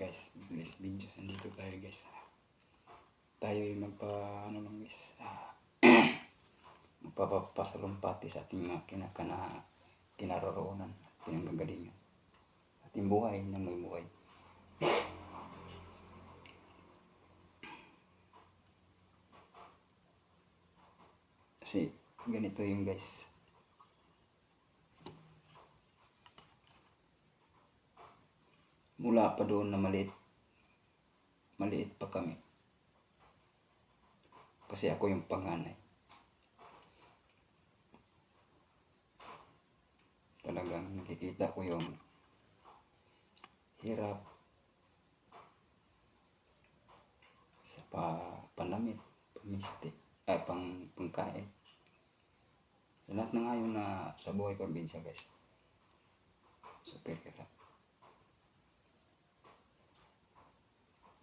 guys, bilis videos nandito tayo guys. Tayo ay magpa ano lang guys, ah, magpapasalumpati sa ating mga kinakana kinaroroonan, ating gagalingan. Ating buhay na may buhay. Kasi ganito yung guys. Mula pa doon na maliit. Maliit pa kami. Kasi ako yung panganay. Talagang nakikita ko yung hirap sa pa panamit, pamiste, ay pang pangkain. Lahat na ngayon na sa buhay probinsya guys. Super hirap.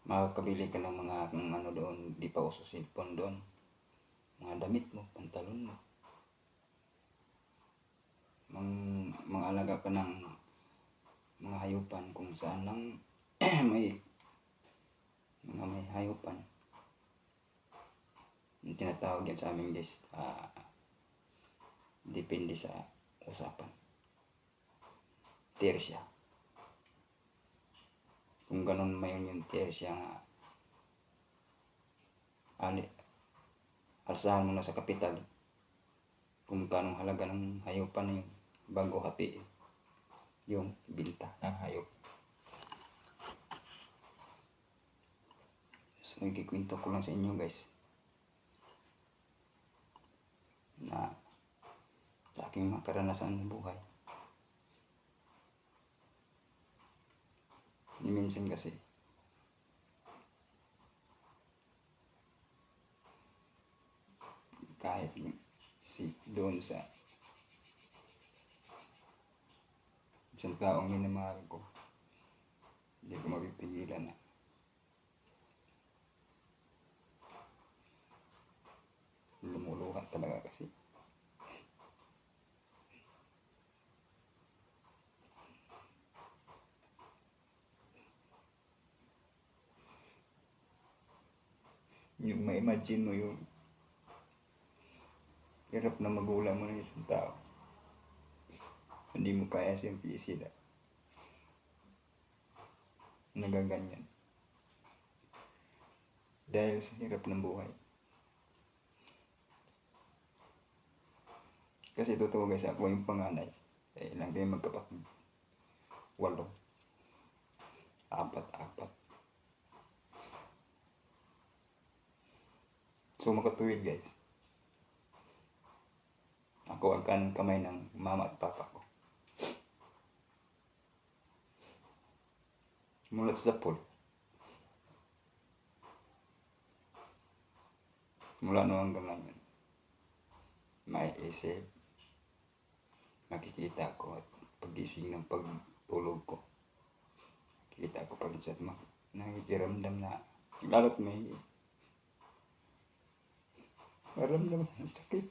Makakabili ka ng mga ng ano doon, di pa uso cellphone doon. Mga damit mo, pantalon mo. Mang, mangalaga ka ng mga hayupan kung saan lang may mga may hayupan. Yung tinatawag yan sa aming guys, ah, depende sa usapan. Tersya kung ganun mayon yung tier siya nga ali alsahan mo na sa kapital. Kung kanong halaga ng hayupan na yun bago hati yung binta ng hayop. So nagkikwento ko lang sa inyo guys na sa aking mga ng buhay Ni minsan kasi. Kahit si doon sa isang taong minamahal ko, hindi ko mapipigilan na. Lumuluha talaga kasi. Yung ma-imagine mo yung hirap na magulang mo ng isang tao. Hindi mo kaya siyang tiisin na nagaganyan. Dahil sa hirap ng buhay. Kasi totoo guys, ako yung panganay. Eh, ilang kayo magkapatid. Walo. Apat, apat. Makatuwid guys. Ako ang kanang kamay ng mama at papa ko. Mulat sa pool. Mula no hanggang ngayon. May isip. Nakikita ko at pagising ng pagtulog ko. Kita ko pa rin sa mga nakikiramdam na lalo't may Maramdaman ang sakit.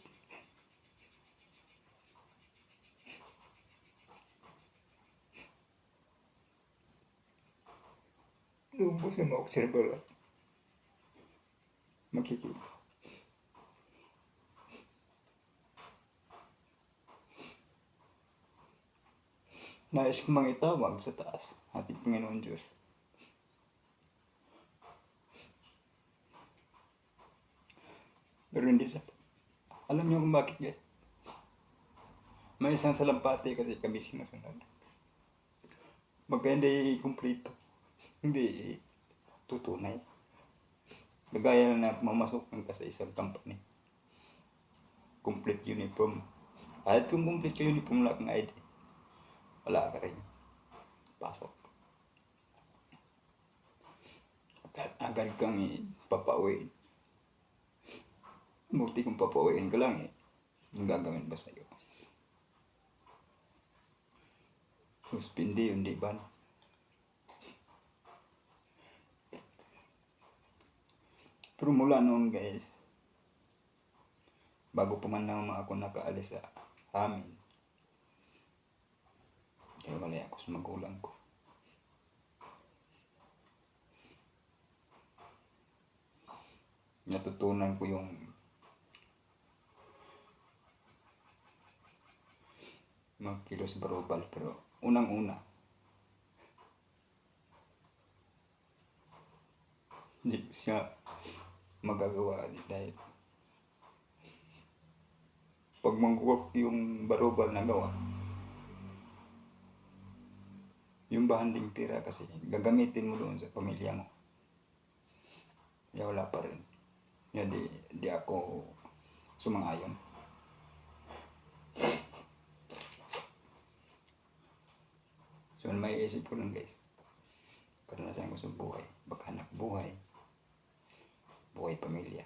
Lubos na ma-observe lang. Makikita. Nais ko itawag sa taas. Ating Panginoon Diyos. Pero hindi sa... Alam niyo kung bakit guys? May isang salampati kasi kami sinusunod. Magka hindi kumplito. Hindi tutunay. Nagaya na mamasok ka sa isang company. Complete uniform. Kahit kung complete uniform lang ng ID, wala ka rin. Pasok. Agad kang papauwi. Buti kung papauwiin ko lang eh. Ang gagawin ba sa'yo? Suspindi yun, di ba? Pero mula noon guys, bago pa man naman ako nakaalis sa amin, kaya wala ako sa magulang ko. Natutunan ko yung magkilos barubal pero unang-una hindi siya magagawa dahil pag mangkuwak yung barubal na gawa yung banding pira kasi gagamitin mo doon sa pamilya mo. Kaya wala pa rin. Kaya di ako sumang-ayon so may isip ko lang guys. Karanasan ko sa buhay. Paghanap buhay. Buhay pamilya.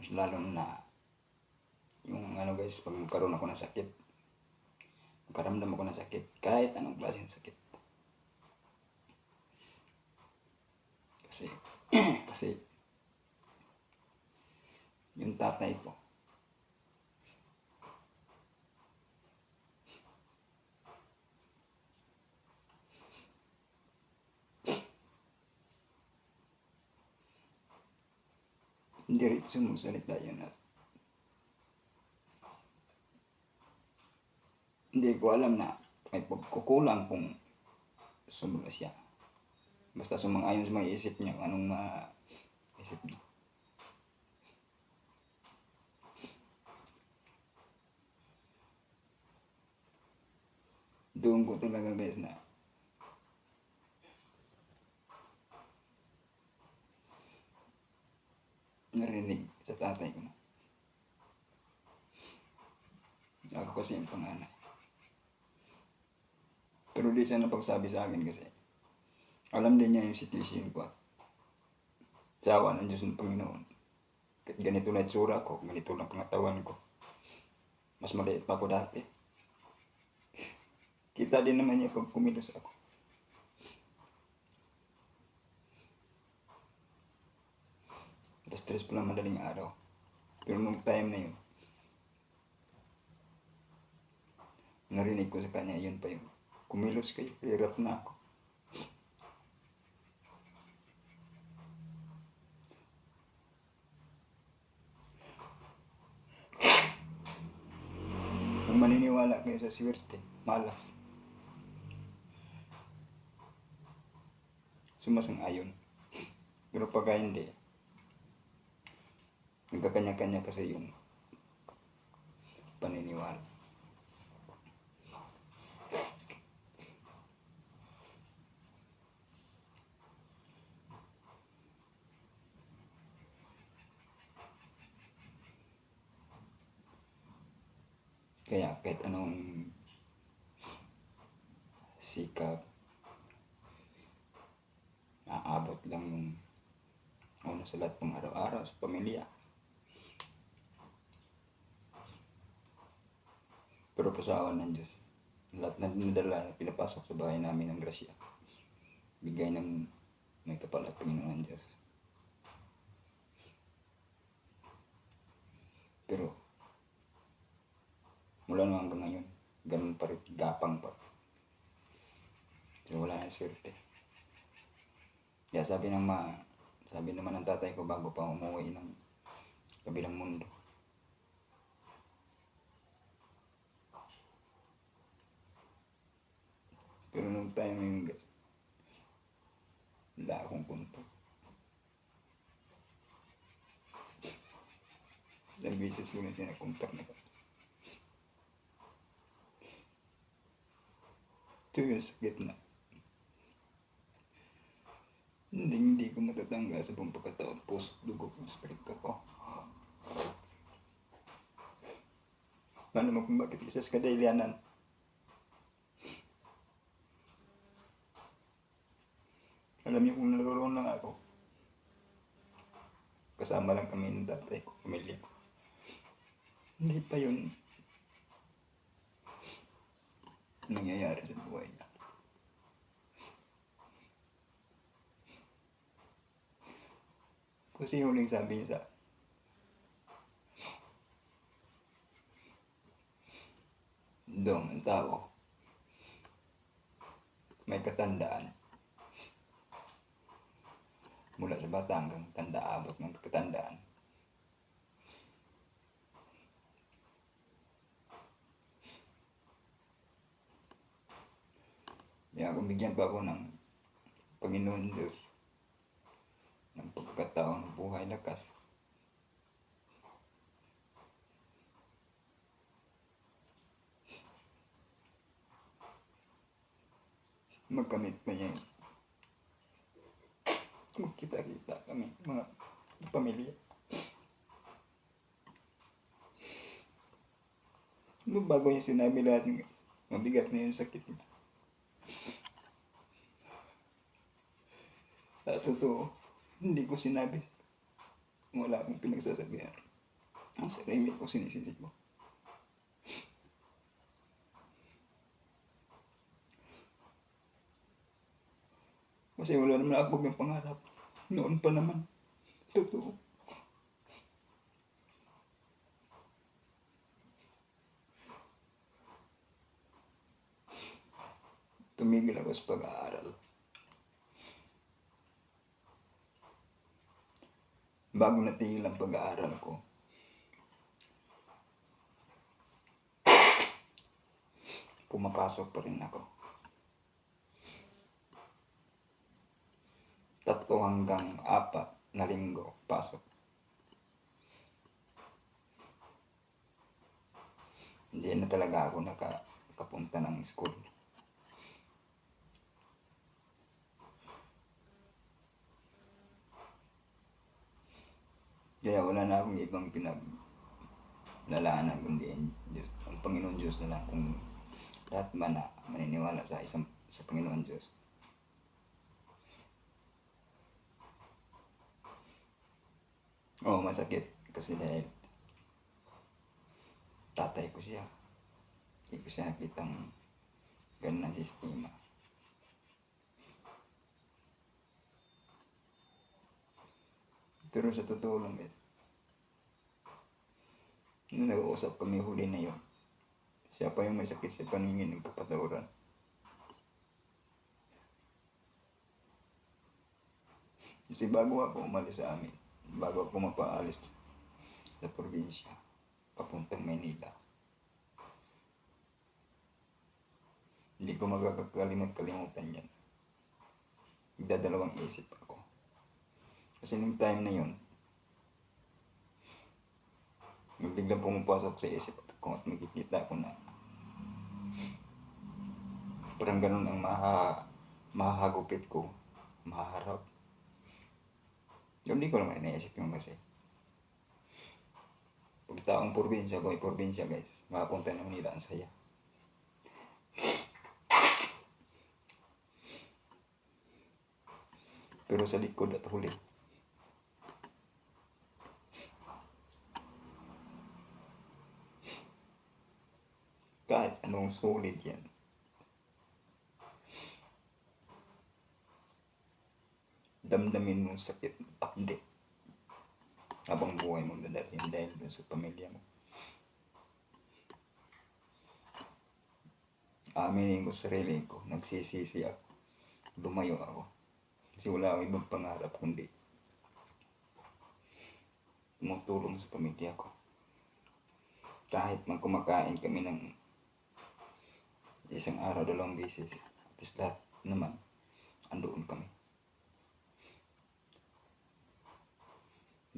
Mas lalo na yung ano guys pag magkaroon ako ng sakit. Magkaramdam ako ng sakit. Kahit anong klase ng sakit. Kasi kasi yung tatay ko hindi rin sumusalita yun at hindi ko alam na may pagkukulang kung sumula siya. Basta sumang-ayon sa mga isip niya kung anong maisip niya. Doon ko talaga guys na narinig sa tatay ko. Ako kasi yung panganay. Pero di siya napagsabi sa akin kasi alam din niya yung situation ko. Sa awa ng Diyos ng Panginoon. Kahit ganito na itsura ko, ganito na pangatawan ko. Mas maliit pa ako dati. Kita din naman niya pag kumilos ako. Alas stress pa lang madaling araw. Pero nung time na yun, narinig ko sa kanya, yun pa yung kumilos kayo, hirap na ako. Kung maniniwala kayo sa swerte, malas. Sumasang-ayon. Pero pagka hindi, nagkakanya-kanya kasi yung paniniwala. Kaya kahit anong sikap, naaabot lang yung ano sa lahat pang araw-araw sa pamilya. Pero pasawan ng Diyos. Lahat na dinadala na pinapasok sa bahay namin ng grasya. Bigay ng may kapal at Panginoon ng Diyos. Pero mula nung hanggang ngayon, ganun pa rin, gapang pa. So wala na swerte. Kaya sabi ng ma, sabi naman ng tatay ko bago pa umuwi ng kabilang mundo. Pero nung time na yun, guys, wala akong punto. Ilang beses ko na siya nakontak na Ito yung sakit na. Hindi, hindi ko matatangga sa buong pagkataon. Puso, dugo, espiritu ko. Ano mo kung bakit isa sa kadailianan? Alam niyo kung naroon lang ako. Kasama lang kami ng tatay ko, pamilya ko. Hindi pa yun nangyayari sa buhay niya. Kasi yung huling sabi niya sa Dong, ang tao. May katandaan. Mula sa bata hanggang tanda abot ng katandaan. Kaya kung bigyan pa ako ng Panginoon Diyos ng pagkakataon buhay lakas. Magkamit pa niya yun. Magkita-kita kami, mga pamilya. Ano bago niya sinabi lahat ng mabigat na yung sakit niya. Sa totoo, hindi ko sinabi. Wala akong pinagsasabihan. Ang sarili ko sinisisi ko. Kasi wala naman ako yung pangarap. Noon pa naman. Totoo. Tumigil ako sa pag-aaral. bago natigil ang pag-aaral ko. Pumapasok pa rin ako. Hanggang apat na linggo pasok. Hindi na talaga ako nakakapunta ng school. Kaya wala na akong ibang pinaglalaanan kundi ang Panginoon Diyos na lang kung lahat man maniniwala sa isang sa Panginoon Diyos. Oo, masakit kasi dahil tatay ko siya. Hindi ko siya nakitang ganun ang sistema. Pero sa totoo lang, eh, nung nag-uusap kami huli na yun, siya pa yung may sakit sa paningin ng kapatawaran. Kasi bago ako umalis sa amin, bago ako mapaalis sa probinsya, papuntang Maynila, hindi ko magkakalimot-kalimutan yan. Nagdadalawang isip ako. Kasi nung time na yun, biglang pumapasok sa isip ko at nakikita ko na parang ganun ang maha, mahahagupit ko, mahaharap. Yung hindi ko naman inaisip yung kasi. Pag taong probinsya ko, ay probinsya guys, makapunta na nila ang saya. Pero sa likod at huli, kahit anong solid yan. Damdamin mong sakit takdi habang buhay mong dadalhin dahil dun sa pamilya mo. Aminin ko sa sarili ko, nagsisisi ako. Lumayo ako. Kasi wala akong ibang pangarap kundi tumutulong sa pamilya ko. Kahit man kumakain kami ng isang araw, dalawang beses. At lahat naman, andoon kami.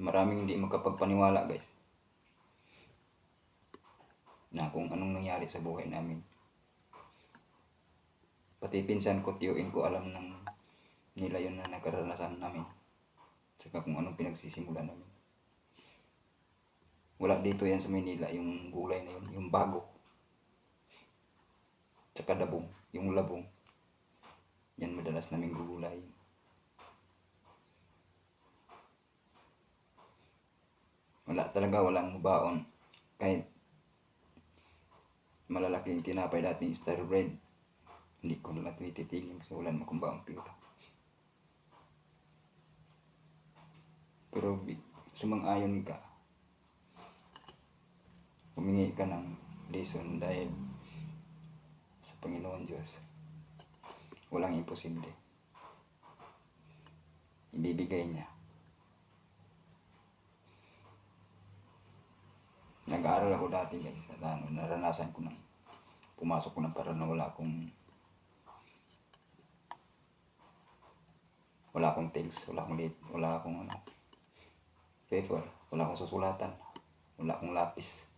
Maraming hindi makapagpaniwala guys. Na kung anong nangyari sa buhay namin. Pati pinsan ko, tiyuin ko, alam ng nila yun na nakaranasan namin. Saka kung anong pinagsisimulan namin. Wala dito yan sa Manila, yung gulay na yun, yung bago. Tsaka dabong, yung labong. Yan madalas naming gugulay. Talaga, walang baon. Kahit malalaking tinapay dating star bread, hindi ko na titigil kasi wala naman akong baong pira. Pero sumang-ayon ka, humingi ka ng lesson dahil sa Panginoon Diyos, walang imposible. ibibigay niya. Nag-aaral ako dati guys. At ano, naranasan ko nang pumasok ko ng para na wala akong wala akong things, wala akong lit, wala akong ano, paper, wala akong susulatan, wala akong lapis.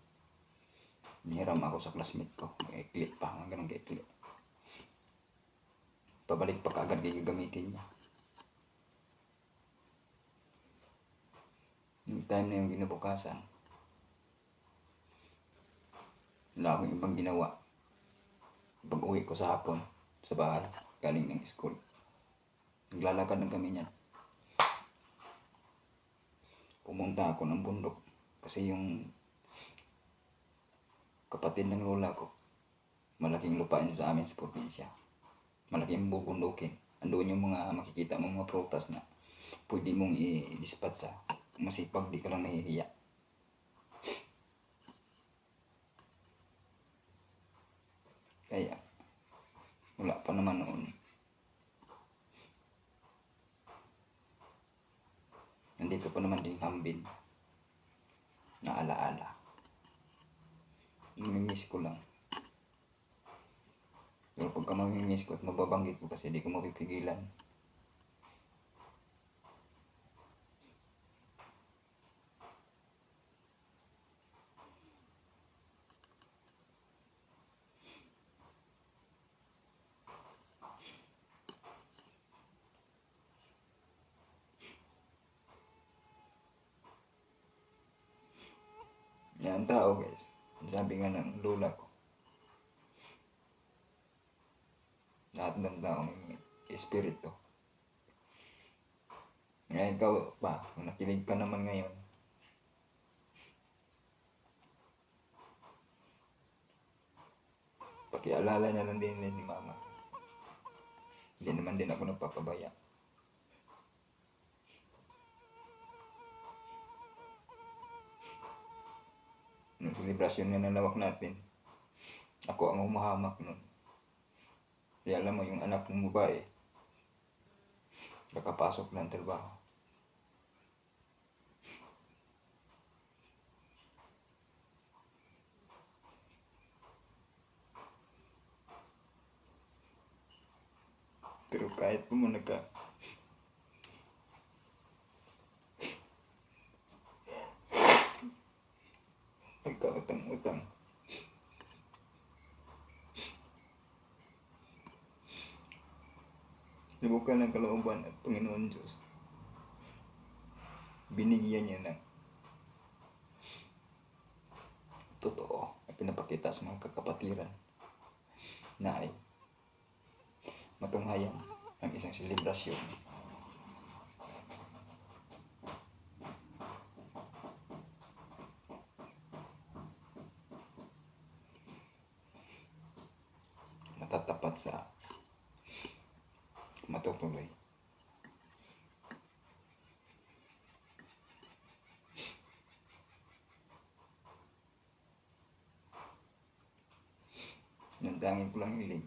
Nihiram ako sa classmate ko, may clip pa, ganun kay clip. Pabalik pa kaagad gagamitin niya. Yung time na yung ginabukasan, wala akong ibang ginawa. Pag uwi ko sa hapon, sa bahay, galing ng school. Naglalakad na kami niyan. Pumunta ako ng bundok. Kasi yung kapatid ng lola ko, malaking lupain sa amin sa probinsya. Malaking bubundukin. Andoon yung mga makikita mo mga prutas na pwede mong i-dispat sa masipag di ka lang nahihiya. Kaya, wala pa naman noon. Nandito pa naman din hambin na alaala. Mamimiss ko lang. Pero pagka mamimiss ko at mababanggit ko kasi di ko mapipigilan. Yan ang tao guys. Sabi nga ng lola ko. Lahat ng tao may espiritu. Ngayon ikaw nakinig ka naman ngayon, pakialala na lang din ni mama. Hindi naman din ako nagpapabaya. Nung selebrasyon na nalawak natin, ako ang umahamak nun. Kaya alam mo, yung anak ng babae, nakapasok ng trabaho. Pero kahit po mo nagka... Nagkautang-utang. Libukan ng kalooban at Panginoon Diyos. Binigyan niya ng totoo at pinapakita sa mga kakapatiran na ay matunghayan ang isang selebrasyon. Matatapat sa matutuloy. Yung dangin ko lang hiling.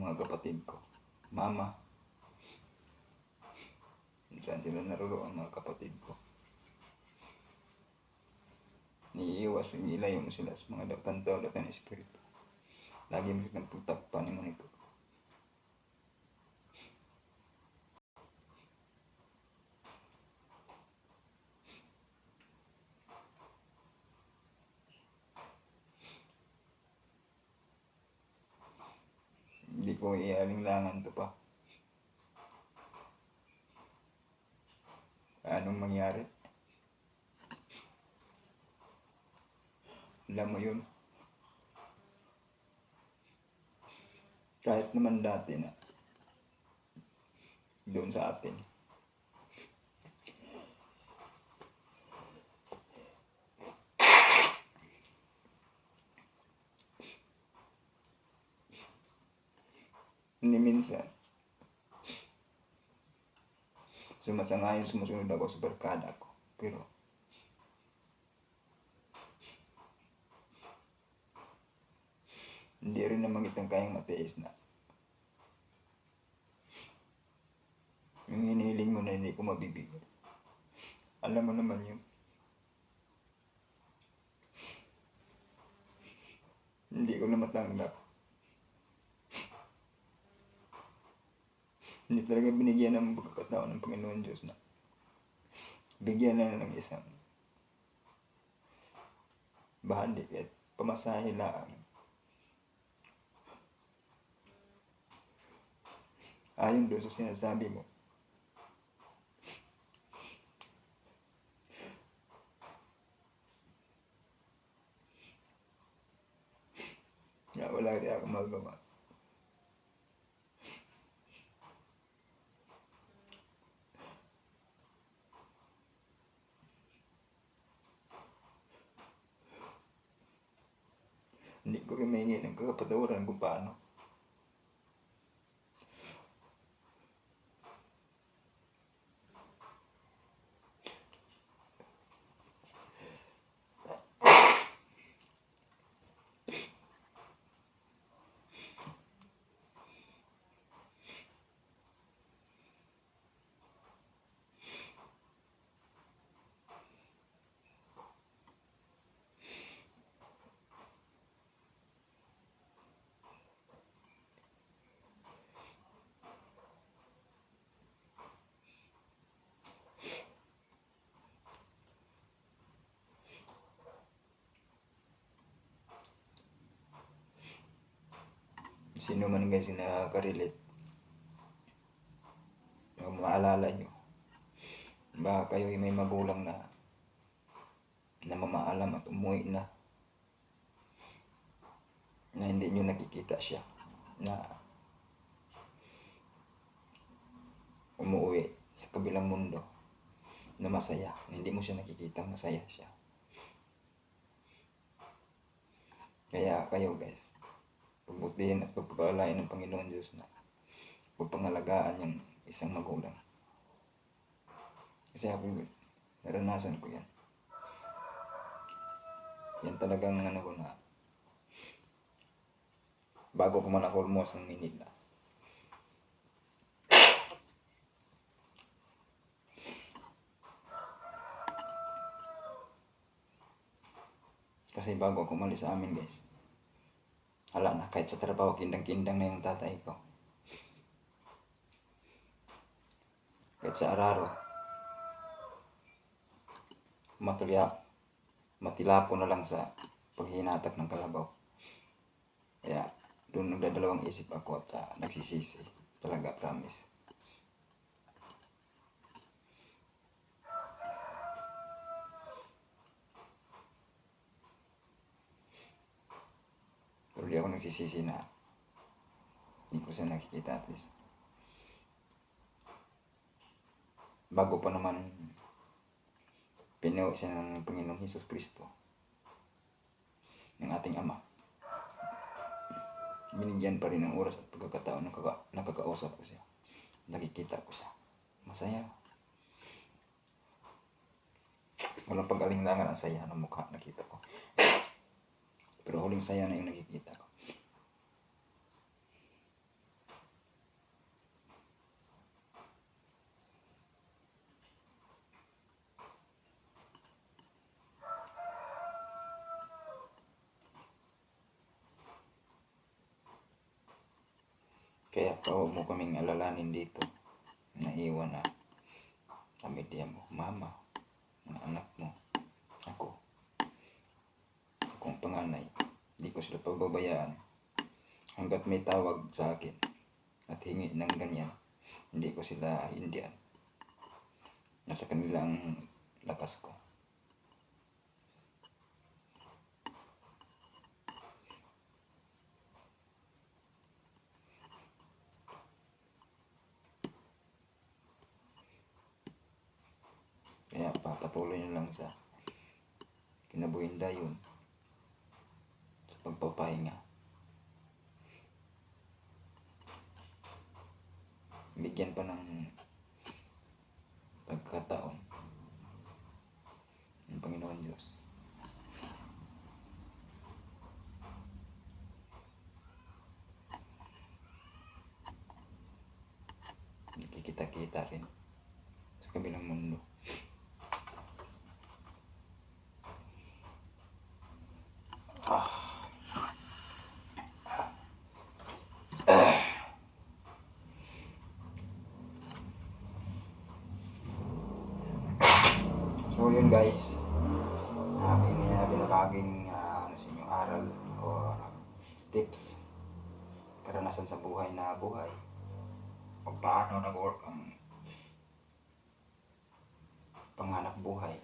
Yung mga kapatid ko. Mama. Saan sila naroon ang mga kapatid ko. Niiiwas, nilayo mo sila sa mga tantaw at ng espiritu. Lagi mo silang putakpan mo nito. Hindi ko ialinlangan to pa. Anong mangyari? Alam mo yun? Kahit naman dati na doon sa atin. Ni minsan. Sumasangayon, sumusunod ako sa barkada ko. Pero, hindi rin naman itong kayang matiis na Yung hinihiling mo na hindi ko mabibigay. Alam mo naman yun. Hindi ko na matanggap. Hindi talaga binigyan ng pagkakataon ng Panginoon Diyos na bigyan na ng isang bahandi at pamasahe lang. Ayon doon sa sinasabi mo. Kaya wala rin ako magawa. Hindi ko rin mahingi ng kakapatawaran kung paano. Sino man guys na nakaka-relate. Yung maalala nyo. Baka kayo ay may magulang na na mamaalam at umuwi na na hindi nyo nakikita siya na umuwi sa kabilang mundo na masaya. Hindi mo siya nakikita masaya siya. Kaya kayo guys, pagbutihin at pagpapalain ng Panginoon Diyos na pagpangalagaan yung isang magulang. Kasi ako, naranasan ko yan. Yan talagang ano ko na, bago ko man ako almost ng Manila. Kasi bago ako umalis sa amin guys, hala na, kahit sa trabaho, kindang-kindang na yung tatay ko. Kahit sa araro, matulya, matilapo na lang sa paghinatak ng kalabaw. Kaya, doon nagdadalawang isip ako at sa nagsisisi. Talaga, promise. Nagsisisi na hindi ko siya nakikita at least. Bago pa naman pinuo siya ng Panginoong Hesus Kristo ng ating Ama. Binigyan pa rin ng oras at pagkakataon na kaka- nakakausap ko siya. Nakikita ko siya. Masaya. Walang pag-alinlangan ang saya ng mukha nakita ko. Pero huling saya na yung nakikita ko. Kaya pa huwag mo kaming alalanin dito. Naiwan na pamilya mo, mama, mga anak mo, ako. Akong panganay. Ko sila pababayaan. Hanggat may tawag sa akin at hingi ng ganyan, hindi ko sila hindihan. Nasa kanilang lakas ko. Kaya papatuloy nyo lang sa kinabuhinda yun sa pagpapahinga. Bigyan pa ng pagkataon ng Panginoon Diyos. Nakikita kita-kita rin sa kabilang mundo. So yun guys, aking uh, binabaging uh, ano sa inyo, aral o tips karanasan sa buhay na buhay. O paano nag-work ang panganap buhay.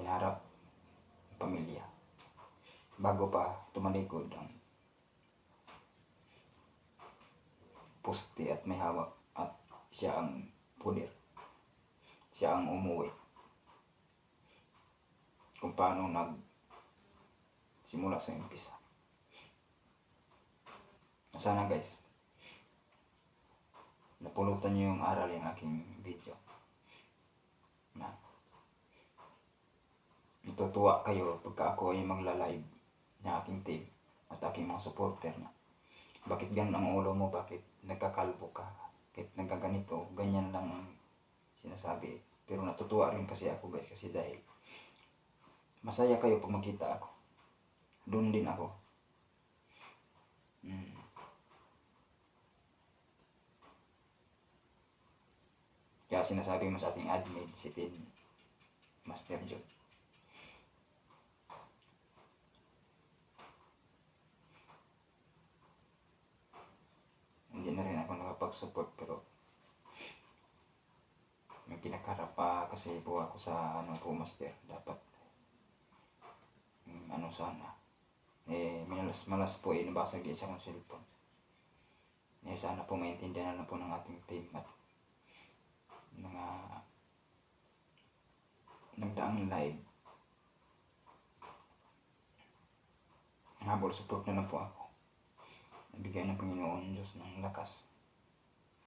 Inarap ang pamilya. Bago pa tumalikod ang poste at may hawak at siya ang pulir siya ang umuwi. Kung paano nag simula sa umpisa sana guys napulutan niyo yung aral yung aking video. Na natutuwa kayo pagka ako ay magla-live ng aking team at aking mga supporter na. Bakit ganun ang ulo mo? Bakit nagkakalbo ka? Bakit nagkaganito ganyan lang ang sinasabi pero natutuwa rin kasi ako guys kasi dahil masaya kayo pag magkita ako. Doon din ako. Mm. kaya sinasabi mo sa ating admin si Tin Master Joe. Hindi na rin ako nakapag-support pero may kinakarap pa kasi po ako sa ano po master. Dapat mm, ano sana. Eh malas malas po eh nabasag din sa cellphone. Eh sana po maintindihan na po ng ating team at mga nagdaang live. Habol support na lang po ako. Nabigay ng Panginoon Diyos ng lakas